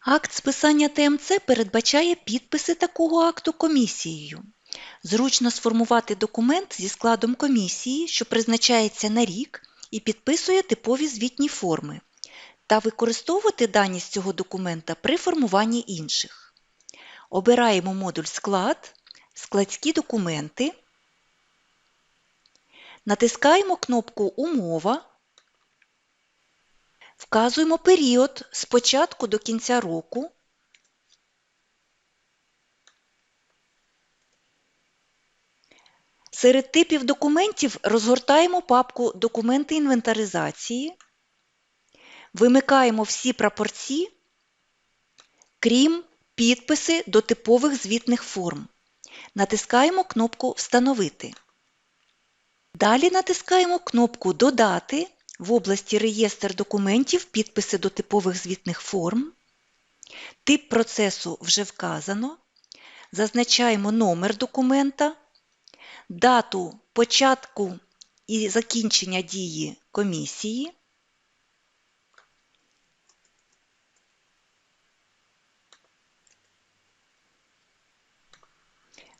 Акт списання ТМЦ передбачає підписи такого акту комісією. Зручно сформувати документ зі складом комісії, що призначається на рік і підписує типові звітні форми, та використовувати дані з цього документа при формуванні інших. Обираємо модуль Склад, Складські документи, натискаємо кнопку Умова, вказуємо період з початку до кінця року, Серед типів документів розгортаємо папку Документи інвентаризації, вимикаємо всі прапорці, крім підписи до типових звітних форм. Натискаємо кнопку Встановити. Далі натискаємо кнопку Додати в області Реєстр документів підписи до типових звітних форм. Тип процесу вже вказано. Зазначаємо номер документа дату початку і закінчення дії комісії,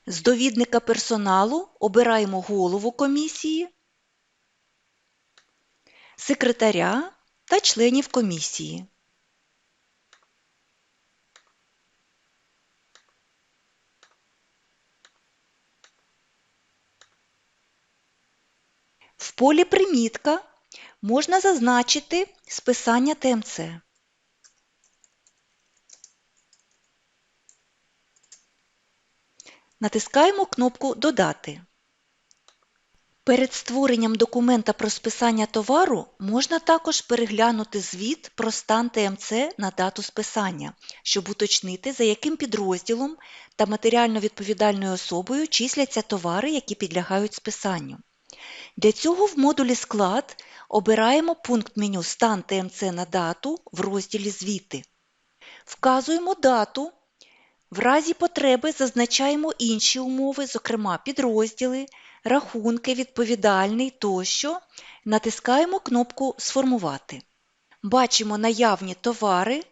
з довідника персоналу обираємо голову комісії, секретаря та членів комісії. В полі Примітка можна зазначити списання ТМЦ. Натискаємо кнопку Додати. Перед створенням документа про списання товару можна також переглянути звіт про стан ТМЦ на дату списання, щоб уточнити, за яким підрозділом та матеріально відповідальною особою числяться товари, які підлягають списанню. Для цього в модулі Склад обираємо пункт меню Стан ТМЦ на дату в розділі Звіти. Вказуємо дату. В разі потреби зазначаємо інші умови, зокрема підрозділи, рахунки, відповідальний тощо. Натискаємо кнопку Сформувати. Бачимо наявні товари,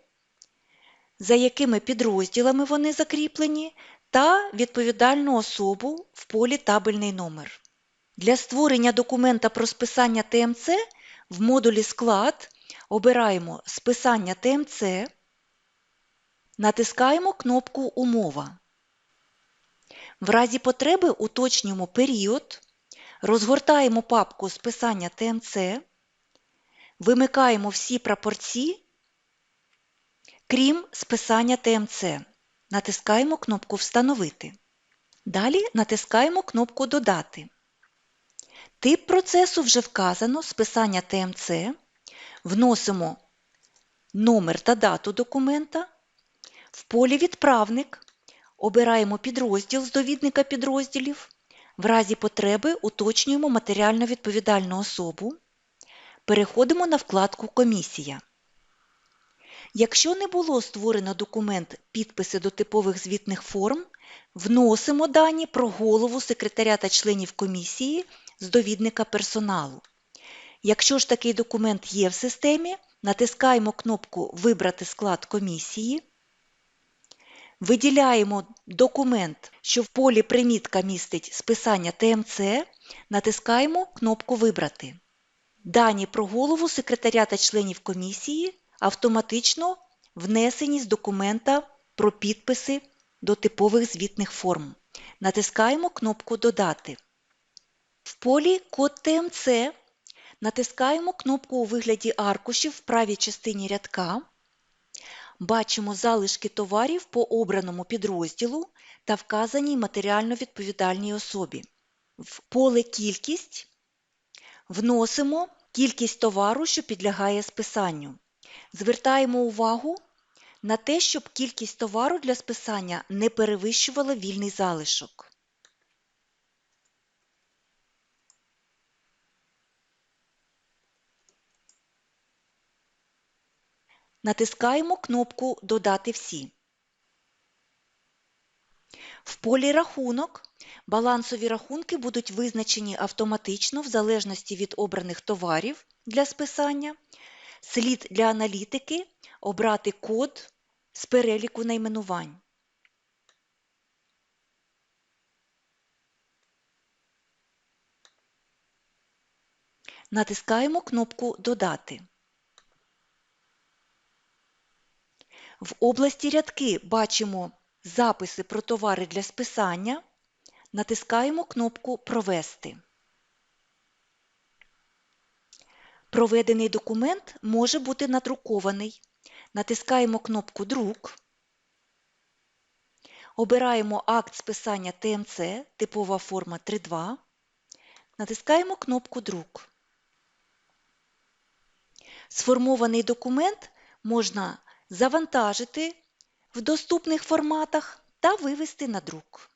за якими підрозділами вони закріплені, та відповідальну особу в полі Табельний номер. Для створення документа про списання ТМЦ в модулі Склад обираємо Списання ТМЦ, натискаємо кнопку Умова. В разі потреби уточнюємо період, розгортаємо папку Списання ТМЦ, вимикаємо всі прапорці, крім списання ТМЦ. Натискаємо кнопку Встановити. Далі натискаємо кнопку Додати. Тип процесу вже вказано списання ТМЦ, вносимо номер та дату документа. В полі Відправник обираємо підрозділ з довідника підрозділів. В разі потреби уточнюємо матеріально відповідальну особу. Переходимо на вкладку Комісія. Якщо не було створено документ підписи до типових звітних форм, вносимо дані про голову секретаря та членів комісії з довідника персоналу. Якщо ж такий документ є в системі, натискаємо кнопку Вибрати склад комісії, виділяємо документ, що в полі примітка містить списання ТМЦ, натискаємо кнопку Вибрати. Дані про голову секретаря та членів комісії автоматично внесені з документа про підписи до типових звітних форм. Натискаємо кнопку Додати. В полі Код ТМЦ натискаємо кнопку у вигляді аркушів в правій частині рядка. Бачимо залишки товарів по обраному підрозділу та вказаній матеріально відповідальній особі. В поле Кількість вносимо кількість товару, що підлягає списанню. Звертаємо увагу на те, щоб кількість товару для списання не перевищувала вільний залишок. Натискаємо кнопку Додати всі. В полі Рахунок балансові рахунки будуть визначені автоматично в залежності від обраних товарів для списання. Слід для аналітики обрати код з переліку найменувань. Натискаємо кнопку Додати. В області рядки бачимо записи про товари для списання. Натискаємо кнопку Провести. Проведений документ може бути надрукований. Натискаємо кнопку Друк. Обираємо акт списання ТМЦ, типова форма 3.2. Натискаємо кнопку Друк. Сформований документ можна завантажити в доступних форматах та вивести на друк.